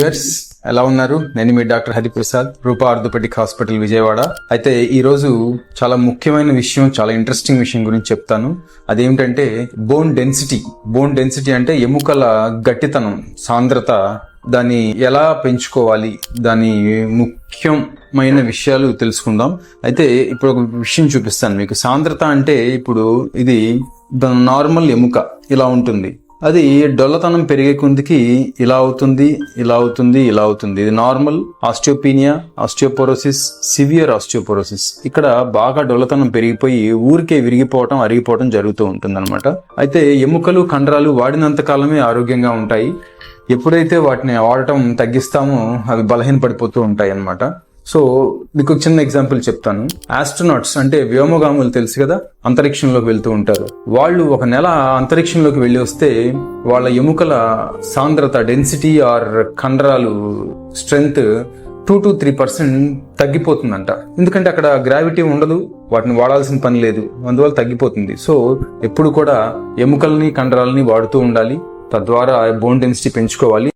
Viewers ఎలా ఉన్నారు? నేను మీ doctor Hariprasad Rupa orthopaedic hospital Vijayawada. అయితే ఈ రోజు చాలా ముఖ్యమైన విషయం చాలా ఇంట్రెస్టింగ్ విషయం గురించి చెప్తాను. అదేమిటంటే బోన్ డెన్సిటీ బోన్ డెన్సిటీ అంటే ఎముకల గట్టితనం సాంద్రత. దాన్ని ఎలా పెంచుకోవాలి? దాని ముఖ్యమైన విషయాలు తెలుసుకుందాం. అయితే ఇప్పుడు ఒక విషయం చూపిస్తాను మీకు. సాంద్రత అంటే ఇప్పుడు ఇది నార్మల్ ఎముక. ఇలా ఉంటుంది. అది డొల్లతనం పెరిగే కొందికి ఇలా అవుతుంది ఇలా అవుతుంది ఇలా అవుతుంది. ఇది normal osteopenia osteoporosis severe osteoporosis ఇక్కడ బాగా డొల్లతనం పెరిగిపోయి ఊరికే విరిగిపోవటం అరిగిపోవటం జరుగుతూ ఉంటుంది అయితే ఎముకలు కండరాలు వాడినంత కాలమే ఆరోగ్యంగా ఉంటాయి. ఎప్పుడైతే వాటిని వాడటం తగ్గిస్తామో అవి బలహీనపడిపోతూ ఉంటాయి అన్నమాట సో మీకు ఒక చిన్న ఎగ్జాంపుల్ చెప్తాను. ఆస్ట్రోనాట్స్ అంటే వ్యోమగాములు తెలుసు కదా అంతరిక్షంలోకి వెళ్తూ ఉంటారు. వాళ్ళు ఒక నెల అంతరిక్షంలోకి వెళ్ళి వస్తే వాళ్ళ ఎముకల సాంద్రత డెన్సిటీ ఆర్ కండరాలు strength two to three percent తగ్గిపోతుందంట. ఎందుకంటే అక్కడ గ్రావిటీ ఉండదు వాటిని వాడాల్సిన పని లేదు అందువల్ల తగ్గిపోతుంది. సో ఎప్పుడు కూడా ఎముకల్ని కండరాలని వాడుతూ ఉండాలి తద్వారా బోన్ డెన్సిటీ పెంచుకోవాలి.